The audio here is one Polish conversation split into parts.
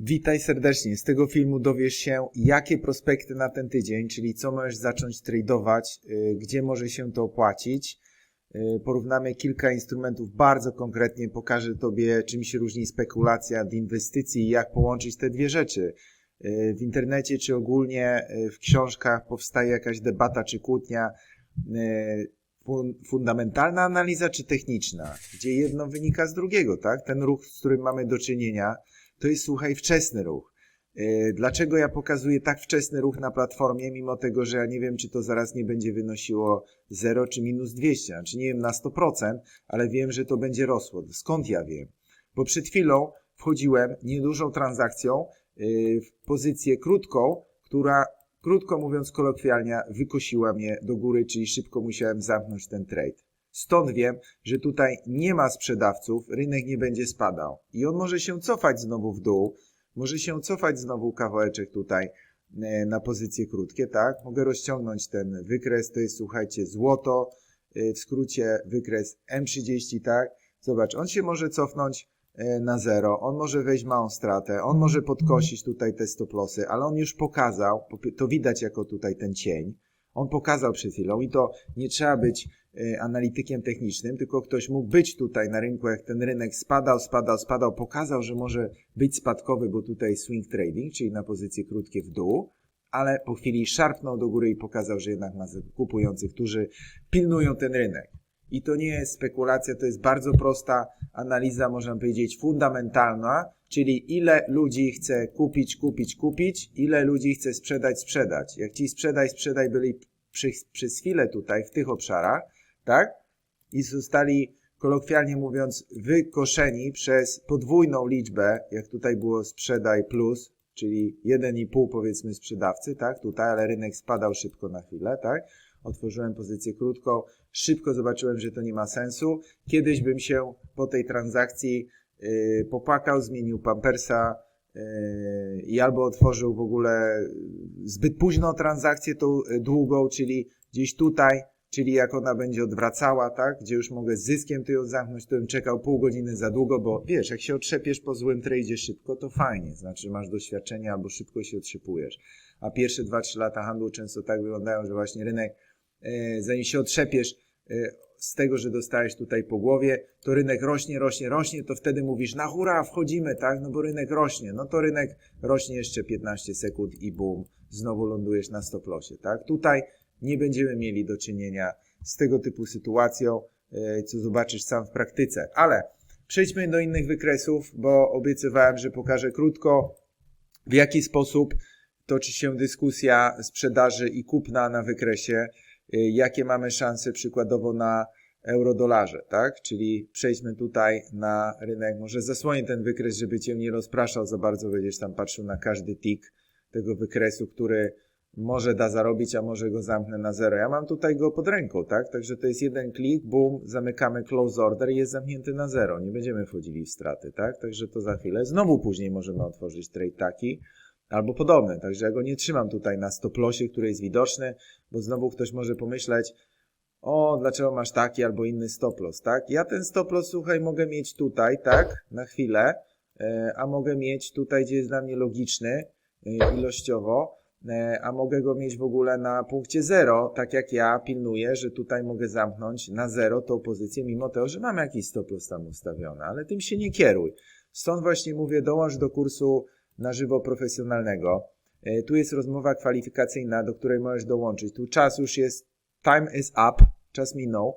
Witaj serdecznie. Z tego filmu dowiesz się, jakie prospekty na ten tydzień, czyli co możesz zacząć tradować, y, gdzie może się to opłacić. Y, Porównamy kilka instrumentów bardzo konkretnie, pokażę Tobie, czym się różni spekulacja od inwestycji i jak połączyć te dwie rzeczy. Y, W internecie czy ogólnie w książkach powstaje jakaś debata czy kłótnia, fun- fundamentalna analiza czy techniczna, gdzie jedno wynika z drugiego, tak? Ten ruch, z którym mamy do czynienia, to jest, słuchaj, wczesny ruch. Yy, Dlaczego ja pokazuję tak wczesny ruch na platformie, mimo tego, że ja nie wiem, czy to zaraz nie będzie wynosiło 0 czy minus 200, znaczy nie wiem na 100%, ale wiem, że to będzie rosło. Skąd ja wiem? Bo przed chwilą wchodziłem niedużą transakcją yy, w pozycję krótką, która, krótko mówiąc kolokwialnie, wykosiła mnie do góry, czyli szybko musiałem zamknąć ten trade. Stąd wiem, że tutaj nie ma sprzedawców, rynek nie będzie spadał. I on może się cofać znowu w dół, może się cofać znowu kawałeczek tutaj e, na pozycje krótkie, tak? Mogę rozciągnąć ten wykres, to jest słuchajcie złoto, e, w skrócie wykres M30, tak? Zobacz, on się może cofnąć e, na zero, on może wejść małą stratę, on może podkosić tutaj te stop lossy, ale on już pokazał, to widać jako tutaj ten cień, on pokazał przed chwilą i to nie trzeba być e, analitykiem technicznym, tylko ktoś mógł być tutaj na rynku, jak ten rynek spadał, spadał, spadał, pokazał, że może być spadkowy, bo tutaj swing trading, czyli na pozycje krótkie w dół, ale po chwili szarpnął do góry i pokazał, że jednak ma kupujących, którzy pilnują ten rynek. I to nie jest spekulacja, to jest bardzo prosta analiza, można powiedzieć, fundamentalna, czyli ile ludzi chce kupić, kupić, kupić, ile ludzi chce sprzedać, sprzedać. Jak ci sprzedaj, sprzedaj byli przy, przez chwilę tutaj w tych obszarach, tak? I zostali, kolokwialnie mówiąc, wykoszeni przez podwójną liczbę, jak tutaj było sprzedaj plus, czyli 1,5 powiedzmy sprzedawcy, tak? Tutaj, ale rynek spadał szybko na chwilę, tak? Otworzyłem pozycję krótką, szybko zobaczyłem, że to nie ma sensu. Kiedyś bym się po tej transakcji yy, popłakał, zmienił pampersa yy, i albo otworzył w ogóle zbyt późno transakcję tą y, długą, czyli gdzieś tutaj, czyli jak ona będzie odwracała, tak, gdzie już mogę z zyskiem to ją zamknąć, to bym czekał pół godziny za długo, bo wiesz, jak się otrzepiesz po złym tradzie szybko, to fajnie, znaczy masz doświadczenie albo szybko się otrzypujesz. A pierwsze 2-3 lata handlu często tak wyglądają, że właśnie rynek, zanim się otrzepiesz e, z tego, że dostałeś tutaj po głowie, to rynek rośnie, rośnie, rośnie, to wtedy mówisz, na hura, wchodzimy, tak, no bo rynek rośnie, no to rynek rośnie jeszcze 15 sekund i bum, znowu lądujesz na stop lossie, tak. Tutaj nie będziemy mieli do czynienia z tego typu sytuacją, e, co zobaczysz sam w praktyce. Ale przejdźmy do innych wykresów, bo obiecywałem, że pokażę krótko, w jaki sposób toczy się dyskusja sprzedaży i kupna na wykresie, e, jakie mamy szanse przykładowo na euro-dolarze, tak? Czyli przejdźmy tutaj na rynek, może zasłonię ten wykres, żeby Cię nie rozpraszał za bardzo, będziesz tam patrzył na każdy tik tego wykresu, który może da zarobić, a może go zamknę na zero. Ja mam tutaj go pod ręką, tak? Także to jest jeden klik, boom, zamykamy close order i jest zamknięty na zero. Nie będziemy wchodzili w straty, tak? Także to za chwilę. Znowu później możemy otworzyć trade taki albo podobny. Także ja go nie trzymam tutaj na stop lossie, który jest widoczny, bo znowu ktoś może pomyśleć, o, dlaczego masz taki albo inny stop loss, tak? Ja ten stop loss, słuchaj, mogę mieć tutaj, tak? Na chwilę, e, a mogę mieć tutaj, gdzie jest dla mnie logiczny e, ilościowo, E, a mogę go mieć w ogóle na punkcie 0, tak jak ja pilnuję, że tutaj mogę zamknąć na 0 tą pozycję, mimo tego, że mam jakiś stop loss tam ustawiony, ale tym się nie kieruj. Stąd właśnie mówię, dołącz do kursu na żywo profesjonalnego. E, Tu jest rozmowa kwalifikacyjna, do której możesz dołączyć. Tu czas już jest, time is up, czas minął.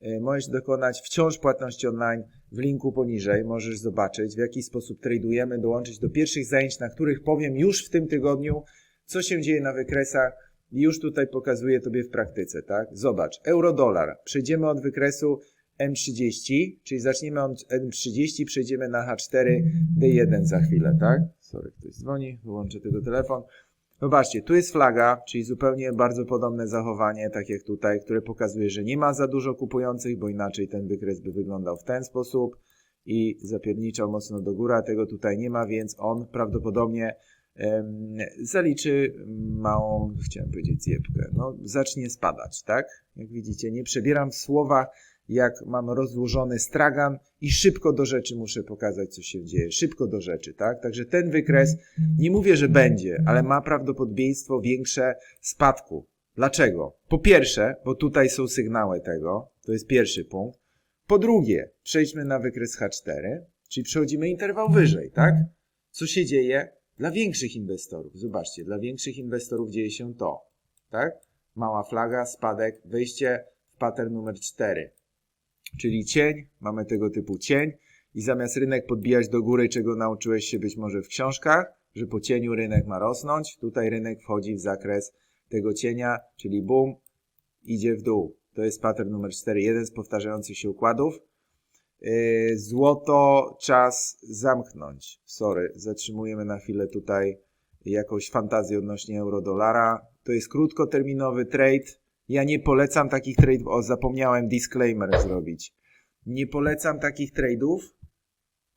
E, Możesz dokonać wciąż płatności online w linku poniżej. Możesz zobaczyć, w jaki sposób tradujemy, dołączyć do pierwszych zajęć, na których powiem już w tym tygodniu, co się dzieje na wykresach już tutaj pokazuję Tobie w praktyce, tak? Zobacz, euro-dolar. Przejdziemy od wykresu M30, czyli zaczniemy od M30, przejdziemy na H4, D1 za chwilę, tak? Sorry, ktoś dzwoni, wyłączę tylko telefon. Zobaczcie, tu jest flaga, czyli zupełnie bardzo podobne zachowanie, tak jak tutaj, które pokazuje, że nie ma za dużo kupujących, bo inaczej ten wykres by wyglądał w ten sposób i zapierniczał mocno do góry, a tego tutaj nie ma, więc on prawdopodobnie zaliczy małą, chciałem powiedzieć zjebkę, no zacznie spadać, tak? Jak widzicie, nie przebieram w słowach, jak mam rozłożony stragan i szybko do rzeczy muszę pokazać, co się dzieje. Szybko do rzeczy, tak? Także ten wykres, nie mówię, że będzie, ale ma prawdopodobieństwo większe spadku. Dlaczego? Po pierwsze, bo tutaj są sygnały tego, to jest pierwszy punkt. Po drugie, przejdźmy na wykres H4, czyli przechodzimy interwał wyżej, tak? Co się dzieje dla większych inwestorów? Zobaczcie, dla większych inwestorów dzieje się to, tak? Mała flaga, spadek, wejście w pattern numer 4, czyli cień, mamy tego typu cień i zamiast rynek podbijać do góry, czego nauczyłeś się być może w książkach, że po cieniu rynek ma rosnąć, tutaj rynek wchodzi w zakres tego cienia, czyli boom, idzie w dół. To jest pattern numer 4, jeden z powtarzających się układów. Yy, Złoto czas zamknąć. Sorry, zatrzymujemy na chwilę tutaj jakąś fantazję odnośnie euro-dolara. To jest krótkoterminowy trade. Ja nie polecam takich trade'ów. O, zapomniałem disclaimer zrobić. Nie polecam takich trade'ów.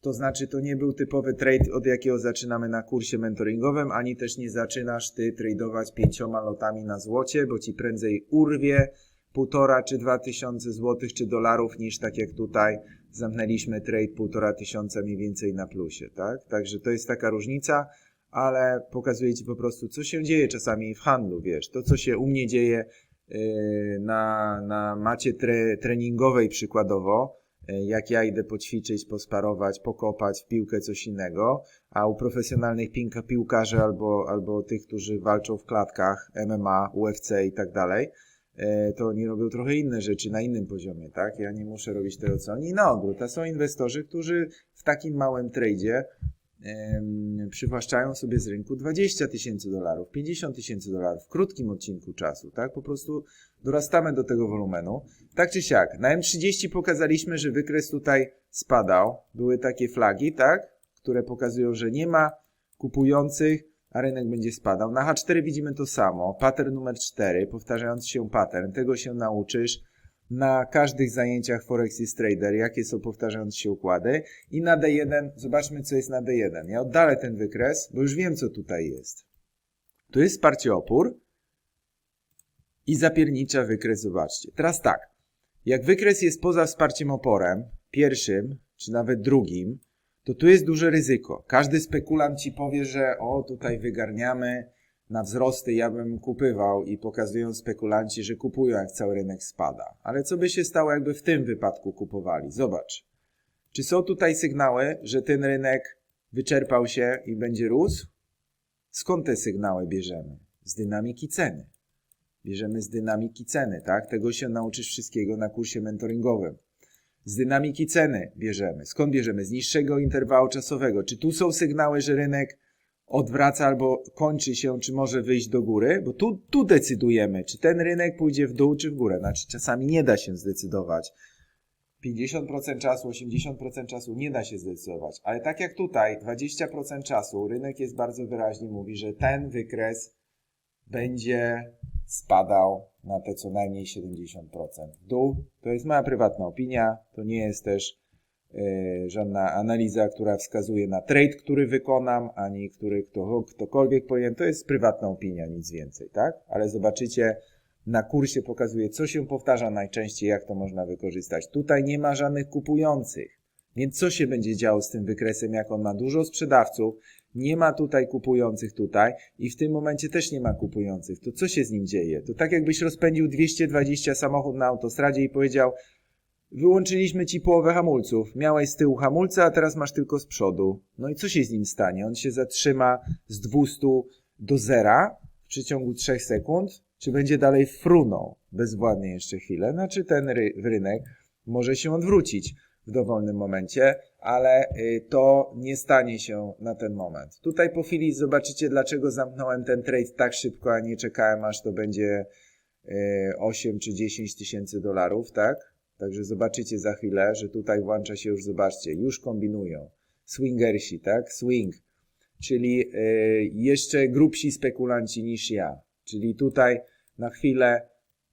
To znaczy, to nie był typowy trade, od jakiego zaczynamy na kursie mentoringowym, ani też nie zaczynasz ty tradeować pięcioma lotami na złocie, bo ci prędzej urwie półtora czy dwa tysiące złotych czy dolarów, niż tak jak tutaj zamknęliśmy trade półtora tysiąca mniej więcej na plusie, tak? Także to jest taka różnica, ale pokazuję Ci po prostu, co się dzieje czasami w handlu, wiesz, to co się u mnie dzieje na, na macie tre, treningowej przykładowo, yy, jak ja idę poćwiczyć, posparować, pokopać w piłkę coś innego, a u profesjonalnych piłka, piłkarzy albo, albo tych, którzy walczą w klatkach, MMA, UFC i tak dalej, e, to oni robią trochę inne rzeczy na innym poziomie, tak? Ja nie muszę robić tego, co oni. Na odwrót, a są inwestorzy, którzy w takim małym tradzie przywłaszczają sobie z rynku 20 tysięcy dolarów, 50 tysięcy dolarów w krótkim odcinku czasu, tak? Po prostu dorastamy do tego wolumenu. Tak czy siak, na M30 pokazaliśmy, że wykres tutaj spadał. Były takie flagi, tak? Które pokazują, że nie ma kupujących, a rynek będzie spadał. Na H4 widzimy to samo. Pattern numer 4, powtarzający się pattern. Tego się nauczysz na każdych zajęciach Forex is Trader, jakie są powtarzające się układy. I na D1, zobaczmy co jest na D1. Ja oddalę ten wykres, bo już wiem co tutaj jest. Tu jest wsparcie opór i zapiernicza wykres, zobaczcie. Teraz tak, jak wykres jest poza wsparciem oporem, pierwszym, czy nawet drugim, to tu jest duże ryzyko. Każdy spekulant ci powie, że o, tutaj wygarniamy na wzrosty, ja bym kupywał i pokazują spekulanci, że kupują, jak cały rynek spada. Ale co by się stało, jakby w tym wypadku kupowali? Zobacz. Czy są tutaj sygnały, że ten rynek wyczerpał się i będzie rósł? Skąd te sygnały bierzemy? Z dynamiki ceny. Bierzemy z dynamiki ceny, tak? Tego się nauczysz wszystkiego na kursie mentoringowym. Z dynamiki ceny bierzemy. Skąd bierzemy? Z niższego interwału czasowego. Czy tu są sygnały, że rynek odwraca albo kończy się, czy może wyjść do góry? Bo tu, tu decydujemy, czy ten rynek pójdzie w dół, czy w górę. Znaczy czasami nie da się zdecydować. 50% czasu, 80% czasu nie da się zdecydować. Ale tak jak tutaj, 20% czasu rynek jest bardzo wyraźnie mówi, że ten wykres będzie spadał na te co najmniej 70% w dół. To jest moja prywatna opinia, to nie jest też żadna analiza, która wskazuje na trade, który wykonam, ani który kto, ktokolwiek powinien. To jest prywatna opinia, nic więcej, tak? Ale zobaczycie, na kursie pokazuje, co się powtarza najczęściej, jak to można wykorzystać. Tutaj nie ma żadnych kupujących. Więc co się będzie działo z tym wykresem, jak on ma dużo sprzedawców, nie ma tutaj kupujących tutaj i w tym momencie też nie ma kupujących. To co się z nim dzieje? To tak jakbyś rozpędził 220 samochód na autostradzie i powiedział wyłączyliśmy ci połowę hamulców. Miałeś z tyłu hamulce, a teraz masz tylko z przodu. No i co się z nim stanie? On się zatrzyma z 200 do zera w przeciągu 3 sekund, czy będzie dalej frunął bezwładnie jeszcze chwilę? Znaczy ten ry rynek może się odwrócić w dowolnym momencie, ale y, to nie stanie się na ten moment. Tutaj po chwili zobaczycie, dlaczego zamknąłem ten trade tak szybko, a nie czekałem, aż to będzie 8 czy 10 tysięcy dolarów, tak? Także zobaczycie za chwilę, że tutaj włącza się już, zobaczcie, już kombinują. Swingersi, tak? Swing, czyli y, jeszcze grubsi spekulanci niż ja. Czyli tutaj na chwilę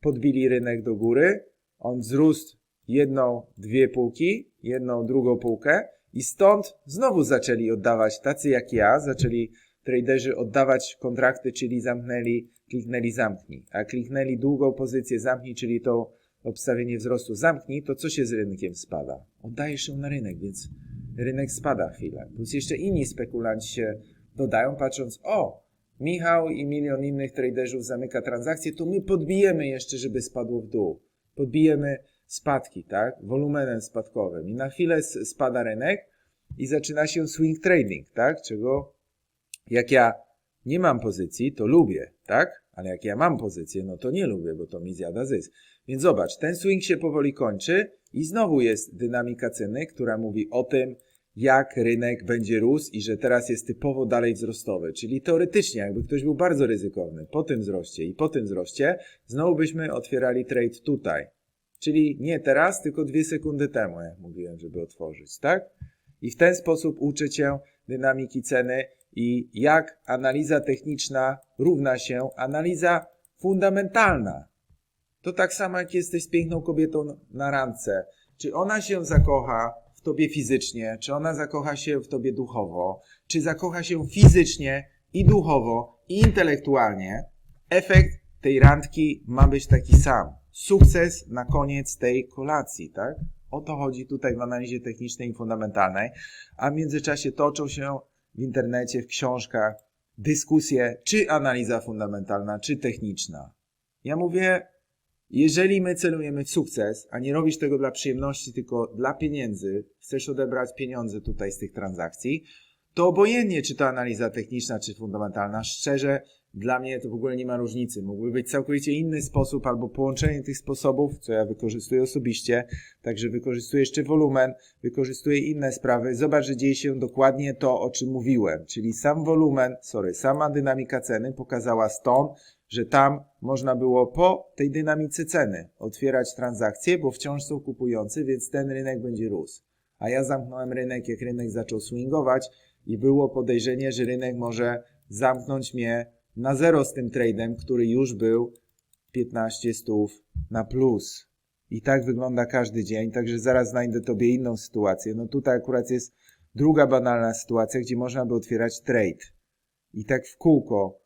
podbili rynek do góry, on wzrósł jedną, dwie półki, jedną, drugą półkę i stąd znowu zaczęli oddawać, tacy jak ja, zaczęli traderzy oddawać kontrakty, czyli zamknęli, kliknęli zamknij, a kliknęli długą pozycję zamknij, czyli tą obstawienie wzrostu zamknij, to co się z rynkiem spada? Oddajesz ją na rynek, więc rynek spada chwilę. Plus jeszcze inni spekulanci się dodają, patrząc, o, Michał i milion innych traderów zamyka transakcje, to my podbijemy jeszcze, żeby spadło w dół. Podbijemy spadki, tak? Wolumenem spadkowym. I na chwilę spada rynek i zaczyna się swing trading, tak? Czego jak ja nie mam pozycji, to lubię, tak? Ale jak ja mam pozycję, no to nie lubię, bo to mi zjada zysk. Więc zobacz, ten swing się powoli kończy i znowu jest dynamika ceny, która mówi o tym, jak rynek będzie rósł i że teraz jest typowo dalej wzrostowy. Czyli teoretycznie, jakby ktoś był bardzo ryzykowny po tym wzroście i po tym wzroście, znowu byśmy otwierali trade tutaj. Czyli nie teraz, tylko dwie sekundy temu, jak mówiłem, żeby otworzyć, tak? I w ten sposób uczę Cię dynamiki ceny i jak analiza techniczna równa się analiza fundamentalna. To tak samo jak jesteś z piękną kobietą na randce. Czy ona się zakocha w tobie fizycznie, czy ona zakocha się w tobie duchowo, czy zakocha się fizycznie i duchowo i intelektualnie, efekt tej randki ma być taki sam. Sukces na koniec tej kolacji, tak? O to chodzi tutaj w analizie technicznej i fundamentalnej, a w międzyczasie toczą się w internecie, w książkach dyskusje, czy analiza fundamentalna, czy techniczna. Ja mówię, jeżeli my celujemy w sukces, a nie robisz tego dla przyjemności, tylko dla pieniędzy, chcesz odebrać pieniądze tutaj z tych transakcji, to obojętnie, czy to analiza techniczna, czy fundamentalna, szczerze, dla mnie to w ogóle nie ma różnicy. Mógłby być całkowicie inny sposób albo połączenie tych sposobów, co ja wykorzystuję osobiście, także wykorzystuję jeszcze wolumen, wykorzystuję inne sprawy. Zobacz, że dzieje się dokładnie to, o czym mówiłem, czyli sam wolumen, sorry, sama dynamika ceny pokazała stąd, że tam można było po tej dynamice ceny otwierać transakcje, bo wciąż są kupujący, więc ten rynek będzie rósł. A ja zamknąłem rynek, jak rynek zaczął swingować i było podejrzenie, że rynek może zamknąć mnie na zero z tym tradem, który już był 15 stów na plus. I tak wygląda każdy dzień, także zaraz znajdę Tobie inną sytuację. No tutaj akurat jest druga banalna sytuacja, gdzie można by otwierać trade. I tak w kółko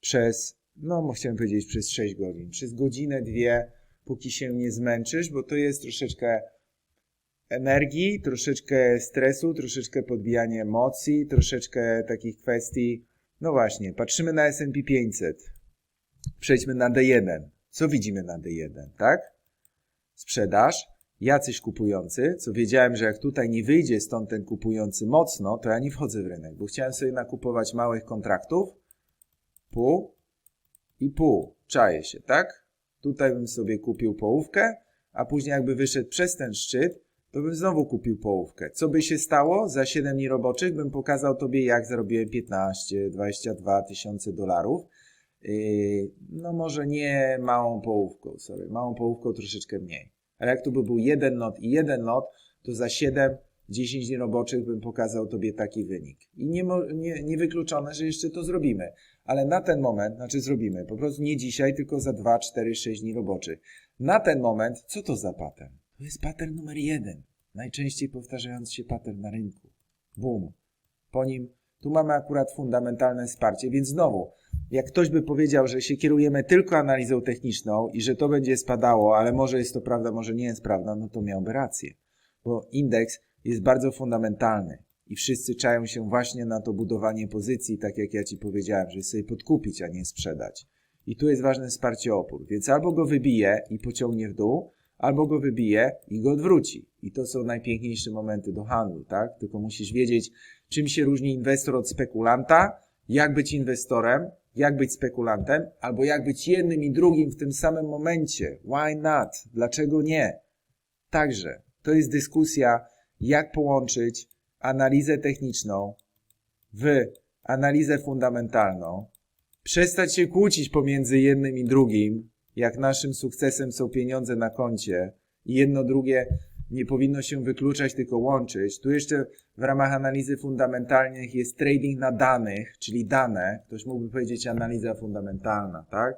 przez, no chciałem powiedzieć przez 6 godzin, przez godzinę, dwie, póki się nie zmęczysz, bo to jest troszeczkę energii, troszeczkę stresu, troszeczkę podbijania emocji, troszeczkę takich kwestii. No właśnie, patrzymy na S&P 500. Przejdźmy na D1. Co widzimy na D1, tak? Sprzedaż, jacyś kupujący, co wiedziałem, że jak tutaj nie wyjdzie stąd ten kupujący mocno, to ja nie wchodzę w rynek, bo chciałem sobie nakupować małych kontraktów, pół i pół. Czaję się, tak? Tutaj bym sobie kupił połówkę, a później jakby wyszedł przez ten szczyt, to bym znowu kupił połówkę. Co by się stało? Za 7 dni roboczych bym pokazał Tobie, jak zarobiłem 15, 22 tysiące dolarów. Yy, no może nie małą połówką, sorry, małą połówką troszeczkę mniej. Ale jak tu by był jeden lot i jeden lot, to za 7, 10 dni roboczych bym pokazał Tobie taki wynik. I nie, nie, nie wykluczone, że jeszcze to zrobimy. Ale na ten moment, znaczy zrobimy, po prostu nie dzisiaj, tylko za 2, 4, 6 dni roboczych. Na ten moment, co to za pattern? To jest pattern numer jeden. Najczęściej powtarzający się pattern na rynku. Boom. Po nim, tu mamy akurat fundamentalne wsparcie, więc znowu, jak ktoś by powiedział, że się kierujemy tylko analizą techniczną i że to będzie spadało, ale może jest to prawda, może nie jest prawda, no to miałby rację. Bo indeks jest bardzo fundamentalny i wszyscy czają się właśnie na to budowanie pozycji, tak jak ja Ci powiedziałem, że sobie podkupić, a nie sprzedać. I tu jest ważne wsparcie opór, więc albo go wybije i pociągnie w dół, albo go wybije i go odwróci. I to są najpiękniejsze momenty do handlu, tak? Tylko musisz wiedzieć, czym się różni inwestor od spekulanta, jak być inwestorem, jak być spekulantem, albo jak być jednym i drugim w tym samym momencie. Why not? Dlaczego nie? Także to jest dyskusja, jak połączyć analizę techniczną w analizę fundamentalną, przestać się kłócić pomiędzy jednym i drugim, jak naszym sukcesem są pieniądze na koncie i jedno drugie nie powinno się wykluczać, tylko łączyć. Tu jeszcze w ramach analizy fundamentalnych jest trading na danych, czyli dane. Ktoś mógłby powiedzieć analiza fundamentalna, tak?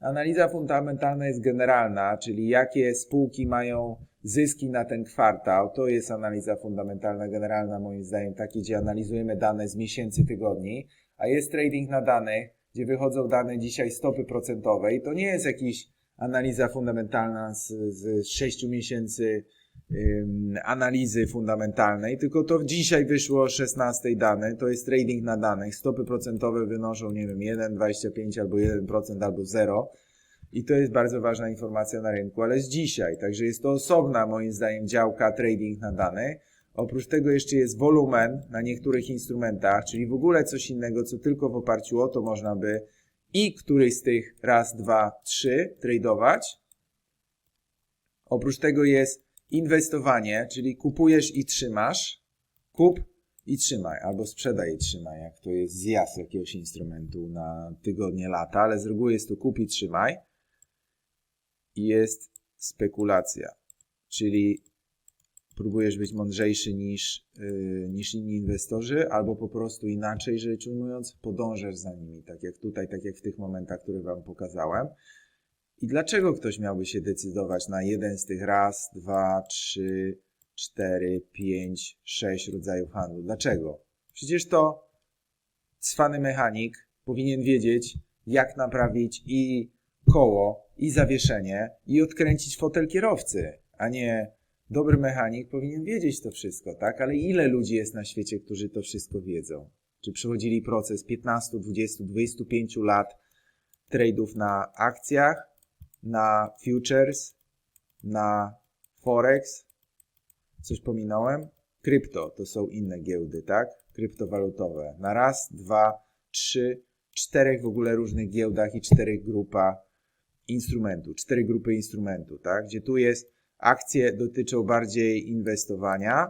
Analiza fundamentalna jest generalna, czyli jakie spółki mają zyski na ten kwartał. To jest analiza fundamentalna generalna, moim zdaniem, takie, gdzie analizujemy dane z miesięcy, tygodni, a jest trading na danych, gdzie wychodzą dane dzisiaj stopy procentowej. To nie jest jakiś analiza fundamentalna z, z 6 miesięcy ym, analizy fundamentalnej, tylko to dzisiaj wyszło o 16 dane, to jest trading na danych, stopy procentowe wynoszą, nie wiem, 1,25 albo 1% albo 0 i to jest bardzo ważna informacja na rynku, ale z dzisiaj, także jest to osobna moim zdaniem działka trading na danych. Oprócz tego jeszcze jest wolumen na niektórych instrumentach, czyli w ogóle coś innego, co tylko w oparciu o to można by i któryś z tych raz, dwa, trzy tradować. Oprócz tego jest inwestowanie, czyli kupujesz i trzymasz, kup i trzymaj, albo sprzedaj i trzymaj, jak to jest zjazd jakiegoś instrumentu na tygodnie, lata, ale z reguły jest to kup i trzymaj. I jest spekulacja, czyli próbujesz być mądrzejszy niż, yy, niż inni inwestorzy, albo po prostu inaczej rzecz ujmując, podążasz za nimi, tak jak tutaj, tak jak w tych momentach, które Wam pokazałem. I dlaczego ktoś miałby się decydować na jeden z tych raz, dwa, trzy, cztery, pięć, sześć rodzajów handlu? Dlaczego? Przecież to cwany mechanik powinien wiedzieć, jak naprawić i koło, i zawieszenie, i odkręcić fotel kierowcy, a nie dobry mechanik powinien wiedzieć to wszystko, tak? Ale ile ludzi jest na świecie, którzy to wszystko wiedzą? Czy przechodzili proces 15, 20, 25 lat trade'ów na akcjach, na futures, na forex? Coś pominąłem? Krypto to są inne giełdy, tak? Kryptowalutowe. Na raz, dwa, trzy, czterech w ogóle różnych giełdach i czterech grupach instrumentu, cztery grupy instrumentu, tak? Gdzie tu jest Akcje dotyczą bardziej inwestowania.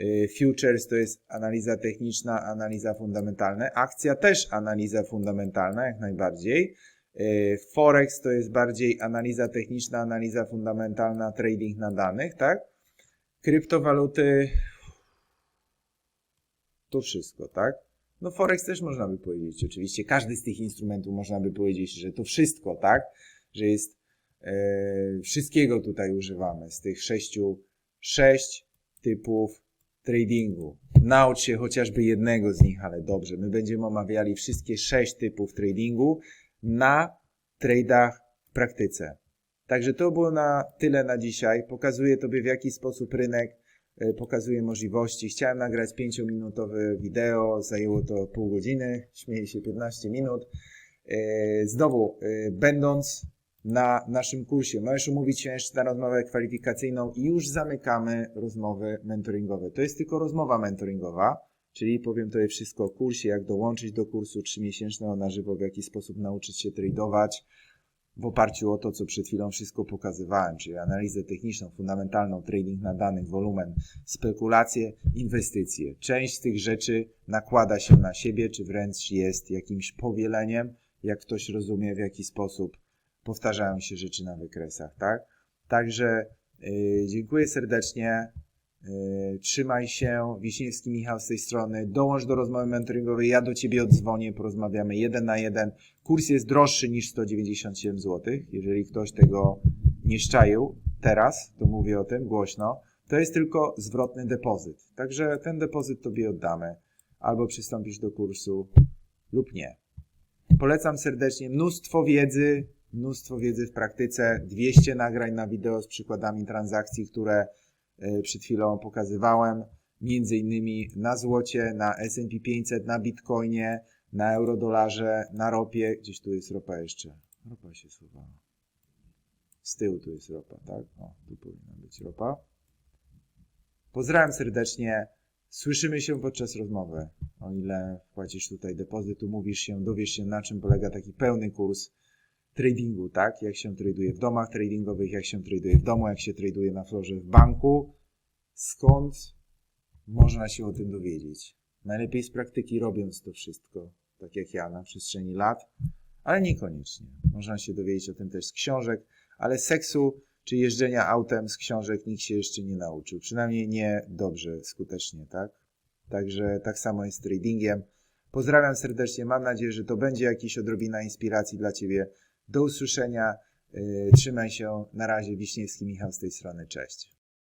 Y, futures to jest analiza techniczna, analiza fundamentalna. Akcja też analiza fundamentalna, jak najbardziej. Y, Forex to jest bardziej analiza techniczna, analiza fundamentalna, trading na danych, tak? Kryptowaluty to wszystko, tak? No Forex też można by powiedzieć, oczywiście każdy z tych instrumentów można by powiedzieć, że to wszystko, tak? Że jest wszystkiego tutaj używamy z tych sześciu, sześć typów tradingu. Naucz się chociażby jednego z nich, ale dobrze. My będziemy omawiali wszystkie sześć typów tradingu na tradach w praktyce. Także to było na tyle na dzisiaj. Pokazuję Tobie w jaki sposób rynek e, pokazuje możliwości. Chciałem nagrać 5-minutowe wideo, zajęło to pół godziny, śmieję się 15 minut. E, znowu, będąc na naszym kursie. Możesz umówić się jeszcze na rozmowę kwalifikacyjną i już zamykamy rozmowy mentoringowe. To jest tylko rozmowa mentoringowa, czyli powiem Tobie wszystko o kursie, jak dołączyć do kursu trzymiesięcznego na żywo, w jaki sposób nauczyć się tradować w oparciu o to, co przed chwilą wszystko pokazywałem, czyli analizę techniczną, fundamentalną, trading na danych, wolumen, spekulacje, inwestycje. Część z tych rzeczy nakłada się na siebie, czy wręcz jest jakimś powieleniem, jak ktoś rozumie, w jaki sposób powtarzają się rzeczy na wykresach, tak? Także yy, dziękuję serdecznie. Yy, trzymaj się. Wiśniewski Michał z tej strony. Dołącz do rozmowy mentoringowej. Ja do Ciebie odzwonię, porozmawiamy jeden na jeden. Kurs jest droższy niż 197 zł. Jeżeli ktoś tego nie szczaił teraz, to mówię o tym głośno, to jest tylko zwrotny depozyt. Także ten depozyt Tobie oddamy. Albo przystąpisz do kursu lub nie. Polecam serdecznie mnóstwo wiedzy, mnóstwo wiedzy w praktyce, 200 nagrań na wideo z przykładami transakcji, które e, przed chwilą pokazywałem, między innymi na złocie, na S&P 500, na bitcoinie, na eurodolarze, na ropie, gdzieś tu jest ropa jeszcze, ropa się schowała. Z tyłu tu jest ropa, tak? O, tu powinna być ropa. Pozdrawiam serdecznie. Słyszymy się podczas rozmowy. O ile płacisz tutaj depozyt, mówisz się, dowiesz się na czym polega taki pełny kurs tradingu, tak? Jak się traduje w domach tradingowych, jak się traduje w domu, jak się traduje na florze w banku. Skąd można się o tym dowiedzieć? Najlepiej z praktyki robiąc to wszystko, tak jak ja na przestrzeni lat, ale niekoniecznie. Można się dowiedzieć o tym też z książek, ale seksu czy jeżdżenia autem z książek nikt się jeszcze nie nauczył. Przynajmniej nie dobrze, skutecznie, tak? Także tak samo jest z tradingiem. Pozdrawiam serdecznie. Mam nadzieję, że to będzie jakiś odrobina inspiracji dla Ciebie. Do usłyszenia. Y, trzymaj się. Na razie. Wiśniewski Michał z tej strony. Cześć.